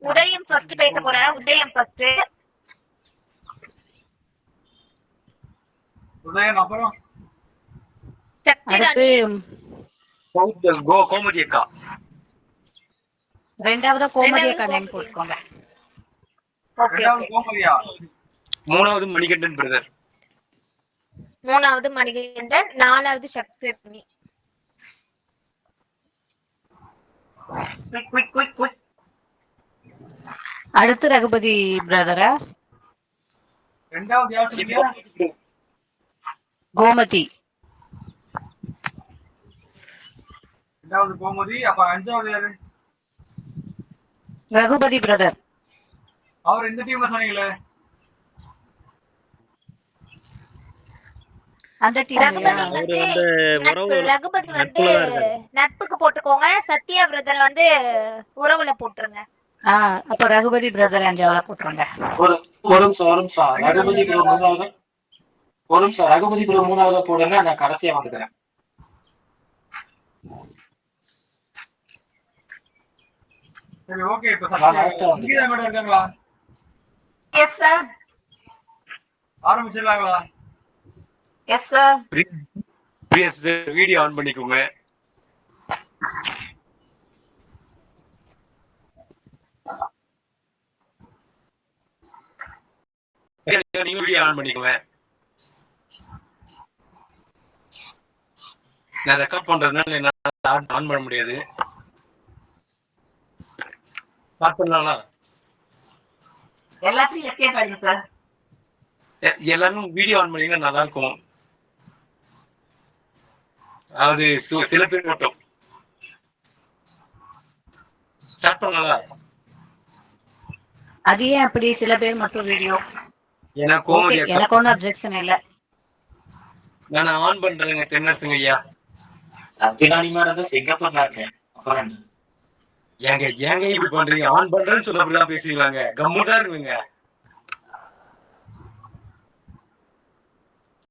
உதயம் ஃபர்ஸ்ட் பேச போறேன். உதயம் ஃபர்ஸ்ட் அப்புறம்? அடுத்து கோ கோமதி அக்கா. ரெண்டாவதா கோமதி அக்கா நேம் போட்டுக்கோங்க. மூணாவது மணிகண்டன் பிரதர் மூணாவது மணிகண்டன் நாலாவது சக்தி அடுத்து ரகுபதி பிரதரா கோமதி. ரெண்டாவது கோமதி அப்ப அஞ்சாவது யாரு? ரகுபதி பிரதர் அவர் இந்த டீம்ல சொன்னீங்களே அந்த டீம்லயா ரகுபதி அவரு வந்து நட்பு. உறவு ரகுபதி வந்து நட்புல தான் இருக்காரு. நட்புக்கு போட்டுக்கோங்க. சத்யா பிரதர் வந்து உறவுல போட்டுருங்க. ஆ அப்ப ரகுபதி பிரதர் அஞ்சாவதா போட்டுருங்க. ஒரு ஒரு நிமிஷம் ஒரு நிமிஷம். ரகுபதி ப்ரோ மூணாவது? ஒரு நிமிஷம். ரகுபதி ப்ரோ மூணாவதா போடுங்க. நான் கடைசியா வந்துக்கிறேன். சரி ஓகே இப்ப இருக்காங்களா? Yes sir ஆரம்பிச்சிடலாங்களா? Yes sir please video on பண்ணிக்கோங்க. நீங்க வீடியோ ஆன் பண்ணிக்கோங்க. நான் ரெக்கார்ட் பண்றதுனால என்னால ஆன் பண்ண முடியாது. ஸ்டார்ட் பண்ணலாம்ல? எல்லாத்தையும் எஸ்கே பாருங்க சார் எல்லாரும் வீடியோ ஆன் பண்ணீங்கன்னா நல்லா இருக்கும் அது சு- சில பேர் மட்டும். ஸ்டார்ட் பண்ணலாம் அது ஏன் அப்படி சில பேர் மட்டும் வீடியோ அக்கா எனக்கு ஒன்றும் அப்ஜெக்ஷன் இல்ல. நான் ஆன் பண்றேங்க தென்னரசுங்க ஐயா. சத்யநாணி மேடம் சிங்கப்பூர்ல இருக்கேன்? ஏங்க ஏங்க இப்படி பண்றீங்க? ஆன் பண்றேன்னு சொன்னப்படிதான் பேசுவீங்களாங்க? கம்முன்னு தான் இருக்குங்க